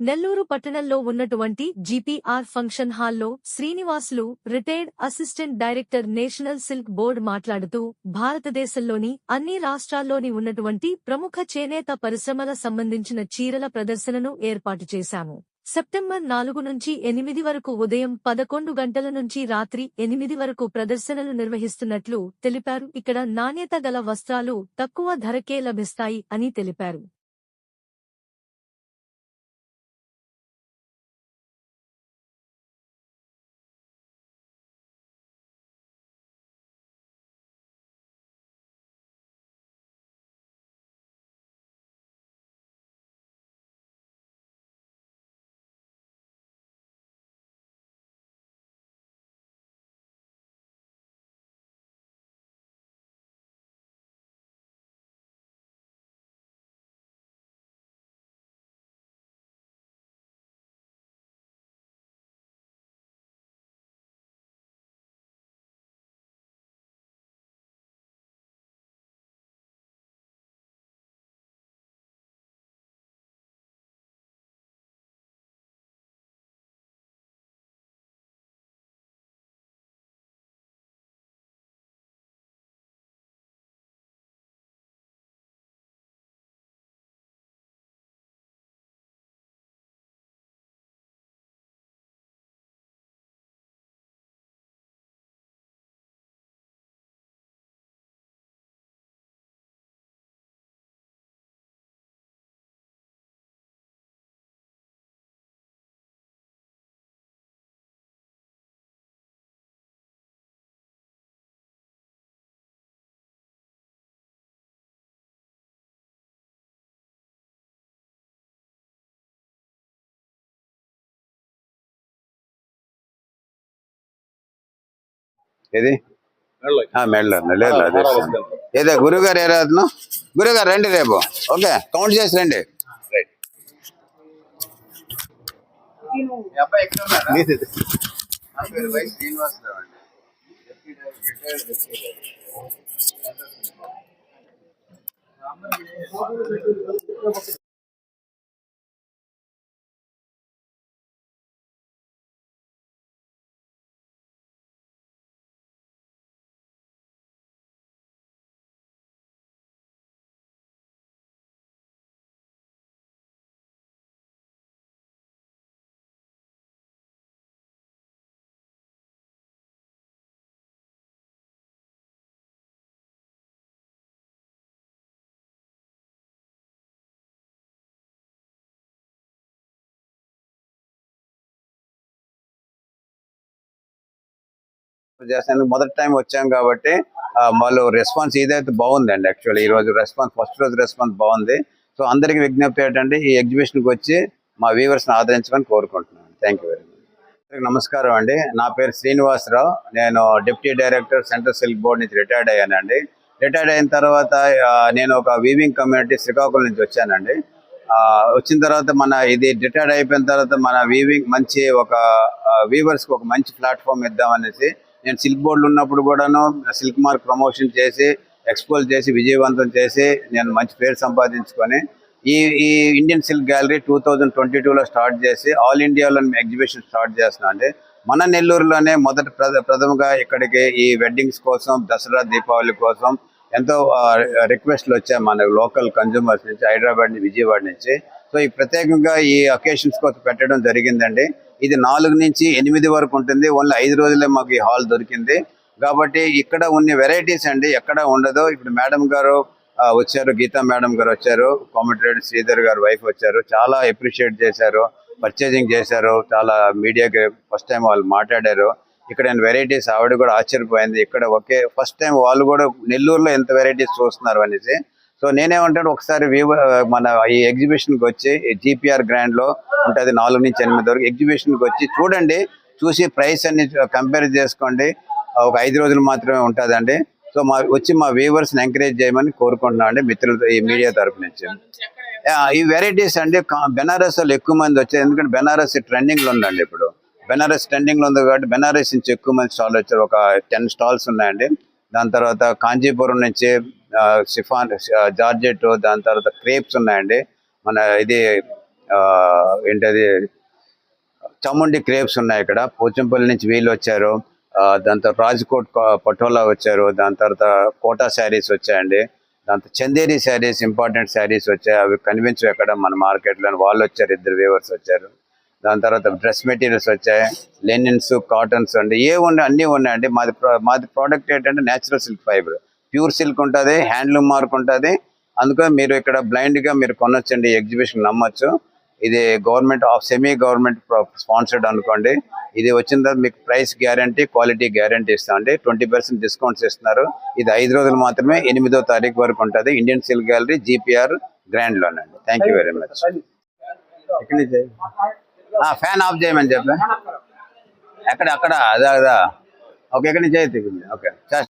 నెల్లూరు పట్టణంలో ఉన్నటువంటి GPR function హాల్లో Srinivasulu retired assistant director national silk board మాట్లాడుతూ భారతదేశంలోని అన్ని రాష్ట్రాల్లోని ఉన్నటువంటి ప్రముఖ చేనేత పరిశ్రమల సంబంధించిన చీరల ప్రదర్శనను ఏర్పాటు చేశాము. సెప్టెంబర్ నాలుగు నుంచి ఎనిమిది వరకు ఉదయం పదకొండు గంటల నుంచి రాత్రి ఎనిమిది వరకు ప్రదర్శనలు నిర్వహిస్తున్నట్లు తెలిపారు. ఇక్కడ నాణ్యత గల వస్త్రాలు తక్కువ ధరకే లభిస్తాయి అని తెలిపారు. ఏది? మెడలో. లేదు అదే ఏదో గురుగారు ఏ రాత్ను గురుగారు రండి రేపు. ఓకే కౌంట్ చేసి రండి. చేస్తాను మొదటి టైం వచ్చాం కాబట్టి వాళ్ళు రెస్పాన్స్ ఇదైతే బాగుందండి యాక్చువల్లీ ఈ రోజు రెస్పాన్స్ ఫస్ట్ రోజు రెస్పాన్స్ బాగుంది. సో అందరికీ విజ్ఞప్తి ఏంటంటే ఈ ఎగ్జిబిషన్కి వచ్చి మా వ్యూవర్స్ని ఆదరించమని కోరుకుంటున్నాను. థ్యాంక్ యూ వెరీ మచ్ నమస్కారం అండి. నా పేరు శ్రీనివాసరావు. నేను deputy director central silk board నుంచి రిటైర్డ్ అయ్యానండి. రిటైర్డ్ అయిన తర్వాత నేను ఒక వీవింగ్ కమ్యూనిటీ శ్రీకాకుళం నుంచి వచ్చానండి. వచ్చిన తర్వాత మన ఇది రిటైర్డ్ అయిపోయిన తర్వాత మన వీవింగ్ మంచి ఒక వీవర్స్కి ఒక మంచి ప్లాట్ఫామ్ ఇద్దామనేసి నేను సిల్క్ బోర్డులు ఉన్నప్పుడు కూడాను సిల్క్ మార్క్ ప్రమోషన్ చేసి ఎక్స్పోజ్ చేసి విజయవంతం చేసి నేను మంచి పేరు సంపాదించుకొని ఈ ఈ Indian silk gallery two thousand twenty టూలో స్టార్ట్ చేసి ఆల్ ఇండియాలో ఎగ్జిబిషన్ స్టార్ట్ చేస్తున్నాను అండి. మన నెల్లూరులోనే మొదటి ప్రథ ప్రథమగా ఇక్కడికి ఈ వెడ్డింగ్స్ కోసం దసరా దీపావళి కోసం ఎంతో రిక్వెస్ట్లు వచ్చాయి మన లోకల్ కన్జ్యూమర్స్ నుంచి హైదరాబాద్ నుంచి విజయవాడ నుంచి. సో ఈ ప్రత్యేకంగా ఈ అకేషన్స్ కోసం పెట్టడం జరిగిందండి. ఇది నాలుగు నుంచి ఎనిమిది వరకు ఉంటుంది. ఓన్లీ ఐదు రోజులే మాకు ఈ హాల్ దొరికింది. కాబట్టి ఇక్కడ ఉన్న వెరైటీస్ అండి ఎక్కడ ఉండదు. ఇప్పుడు మేడం గారు వచ్చారు. గీతా మేడం గారు వచ్చారు. కామెంటరేటర్ శ్రీధర్ గారు వైఫ్ వచ్చారు. చాలా అప్రిషియేట్ చేశారు. పర్చేజింగ్ చేశారు. చాలా మీడియాకి ఫస్ట్ టైం వాళ్ళు మాట్లాడారు. ఇక్కడ వెరైటీస్ ఆవిడ కూడా ఆశ్చర్యపోయింది. ఇక్కడ ఒకే ఫస్ట్ టైం వాళ్ళు కూడా నెల్లూరులో ఎంత వెరైటీస్ చూస్తున్నారు అనేసి. సో నేనేమంటాను ఒకసారి వ్యూ- మన ఈ ఎగ్జిబిషన్కి వచ్చి జీపీఆర్ గ్రాండ్లో ఉంటుంది నాలుగు నుంచి ఎనిమిది వరకు ఎగ్జిబిషన్కి వచ్చి చూడండి చూసి ప్రైస్ అన్ని కంపేర్ చేసుకోండి. ఒక ఐదు రోజులు మాత్రమే ఉంటుందండి. సో మా వచ్చి మా వ్యూవర్స్ ఎంకరేజ్ చేయమని కోరుకుంటున్నాం అండి మిత్రులతో ఈ మీడియా తరపు నుంచి. ఈ వెరైటీస్ అండి కా- బెనారస్ వాళ్ళు ఎక్కువ మంది వచ్చారు. ఎందుకంటే బెనారస్ ట్రెండింగ్లో ఉందండి ఇప్పుడు. బెనారస్ ట్రెండింగ్లో ఉంది కాబట్టి బెనారస్ నుంచి ఎక్కువ మంది స్టాల్ వచ్చారు. ఒక టెన్ స్టాల్స్ ఉన్నాయండి. దాని తర్వాత కాంచీపురం నుంచి ఆ, సిఫాన్ జార్జెట్ దాని తర్వాత క్రేప్స్ ఉన్నాయండి. మన ఇది ఆ, ఏంటది చాముండి క్రేప్స్ ఉన్నాయి ఇక్కడ. పోచంపల్లి నుంచి వీళ్ళు వచ్చారు. దాని తర్వాత రాజ్కోట్ పటోలా వచ్చారు. దాని తర్వాత కోటా శారీస్ వచ్చాయండి. దాని తర్వాత చందేరి శారీస్ ఇంపార్టెంట్ శారీస్ వచ్చాయి. అవి కనిపించవు ఎక్కడ మన మార్కెట్లో. వాళ్ళు వచ్చారు ఇద్దరు వేవర్స్ వచ్చారు. దాని తర్వాత డ్రెస్ మెటీరియల్స్ వచ్చాయి. లెనిన్స్ కాటన్స్ అండి. ఏ ఉన్నాయి అన్నీ ఉన్నాయండి. మాది మాది ప్రోడక్ట్ ఏంటంటే natural silk fibre pure silk ఉంటుంది హ్యాండ్లూమ్ మార్క్ ఉంటుంది. అందుకని మీరు ఇక్కడ blind గా మీరు కొనొచ్చండి ఎగ్జిబిషన్ నమ్మొచ్చు. ఇది government of semi government sponsored అనుకోండి. ఇది వచ్చిన తర్వాత మీకు ప్రైస్ గ్యారంటీ క్వాలిటీ గ్యారంటీ ఇస్తామండి. ట్వంటీ పర్సెంట్ డిస్కౌంట్స్ ఇస్తున్నారు ఇది ఐదు రోజులు మాత్రమే ఎనిమిదో తారీఖు వరకు ఉంటుంది. Indian silk gallery GPR grand లోనండి thank you very much fan off చేయమని చెప్పా. ఎక్కడ అక్కడ? అదా అదా. ఓకే ఎక్కడి నుంచి? అయితే ఓకే.